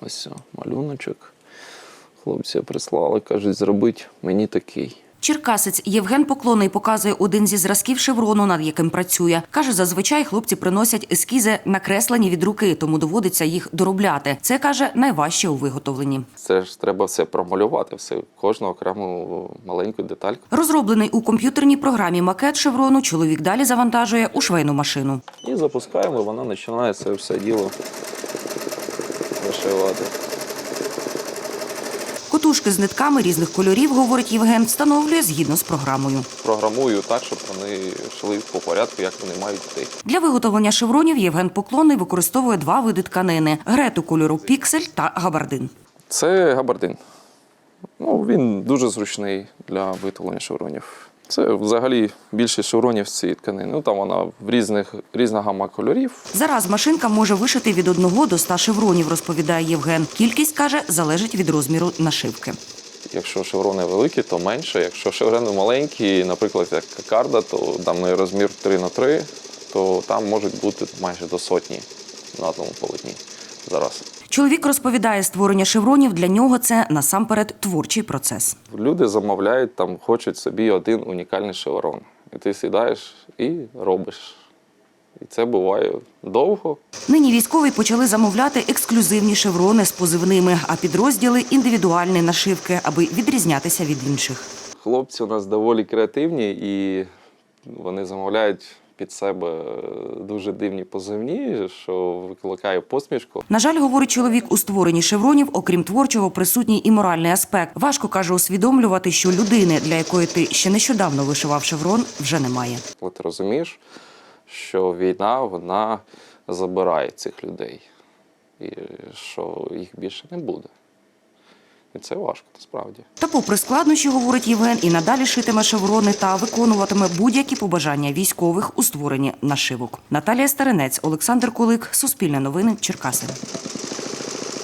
Ось малюночок. Хлопці прислали, кажуть, зробить мені такий. Черкасець Євген Поклонний показує один зі зразків шеврону, над яким працює. Каже, зазвичай хлопці приносять ескізи, накреслені від руки, тому доводиться їх доробляти. Це каже найважче у виготовленні. Це ж треба все промалювати, все, кожну окрему маленьку детальку. Розроблений у комп'ютерній програмі макет шеврону чоловік далі завантажує у швейну машину. І запускаємо, вона починає це все діло вишивати. Котушки з нитками різних кольорів, говорить Євген, встановлює згідно з програмою. Програмую так, щоб вони йшли по порядку, як вони мають йти. Для виготовлення шевронів Євген Поклонний використовує два види тканини: грету кольору піксель та габардин. Це габардин. Ну, він дуже зручний для виготовлення шевронів. Це взагалі більшість шевронів з цієї тканини. Ну там вона в різних різна гама кольорів. Зараз машинка може вишити від 1 до 100 шевронів, розповідає Євген. Кількість каже залежить від розміру нашивки. Якщо шеврони великі, то менше. Якщо шеврони маленькі, наприклад, як кокарда, то там розмір 3 на 3 то там можуть бути майже до сотні на одному полотні зараз. Чоловік розповідає, створення шевронів для нього це насамперед творчий процес. Люди замовляють, там хочуть собі один унікальний шеврон. І ти сідаєш і робиш. І це буває довго. Нині військові почали замовляти ексклюзивні шеврони з позивними, а підрозділи індивідуальні нашивки, аби відрізнятися від інших. Хлопці у нас доволі креативні і вони замовляють під себе дуже дивні позивні, що викликає посмішку. На жаль, говорить чоловік, у створенні шевронів, окрім творчого, присутній і моральний аспект. Важко каже усвідомлювати, що людини, для якої ти ще нещодавно вишивав шеврон, вже немає. Коли ти розумієш, що війна вона забирає цих людей, і що їх більше не буде. І це важко насправді. Та попри складнощі, говорить Євген, і надалі шитиме шеврони та виконуватиме будь-які побажання військових у створенні нашивок. Наталія Старинець, Олександр Кулик, Суспільне новини, Черкаси.